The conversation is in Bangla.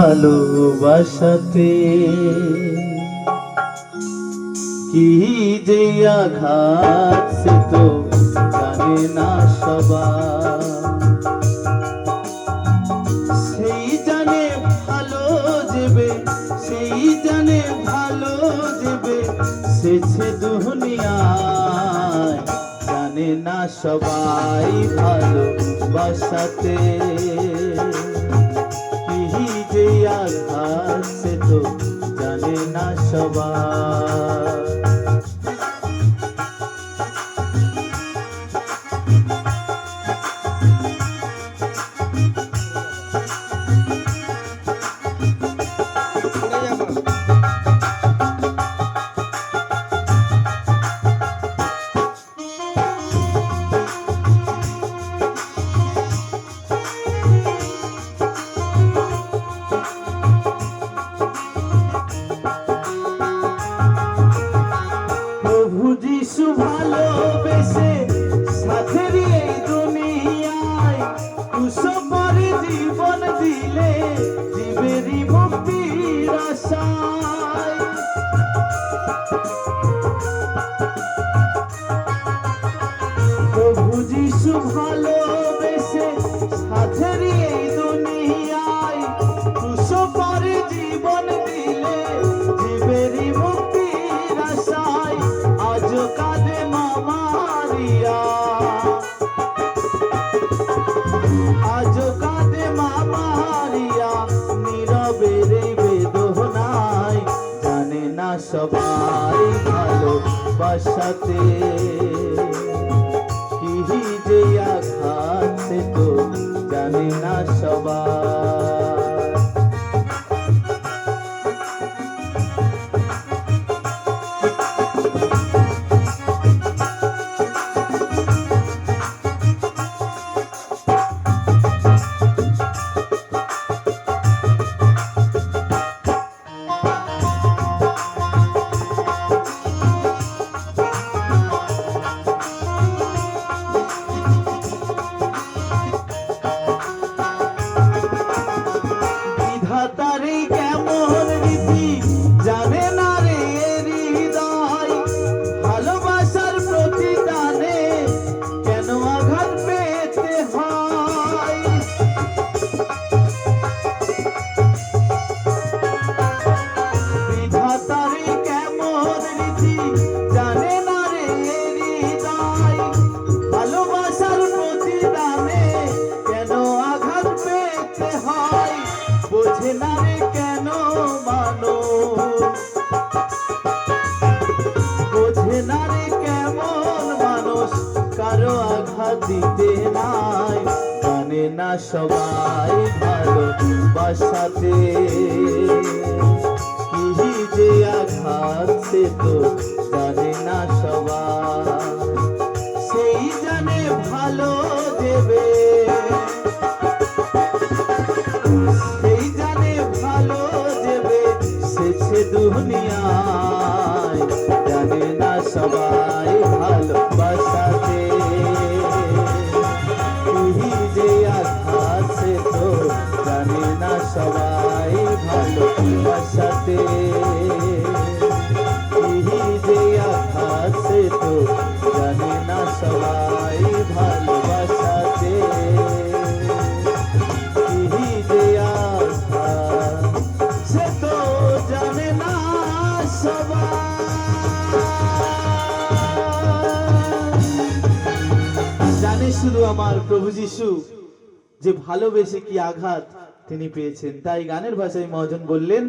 ভালোবাসাতে। কি যে আঘাত সে তো জানে না সবাই সেই জানে ভালো যেবে, সেই জানে ভালো যেবে সেছে দুনিয়ায় জানে না সবাই ভালো সে তো জানে না সবাই যিশু ভালোবেসে সাথে দিয়ে দুনিয়ায় কুসবরে জীবন দিলে জীবেরই মুক্তির আশায়। সবাই ভালো দিতে নাই। জানে না সবাই ভালো, বাসাতে। কি যে আঘাত সে তো জানে না সবাই। সেই জানে ভালো দেবে। সেই জানে ভালো দেবে সেছে দুনিয়ায়। জানে না সবাই ভালোবাসাতে ভালোবাসাতে যে আঘাত তো জানে না সবাই ভালোবাসাতে। যে সে তো জানে না সবাই। জানে শুধু আমার প্রভু যিশু যে ভালোবেসে কি আঘাত তিনি পেয়েছেন। তাই গানের ভাষায় মহাজন বললেন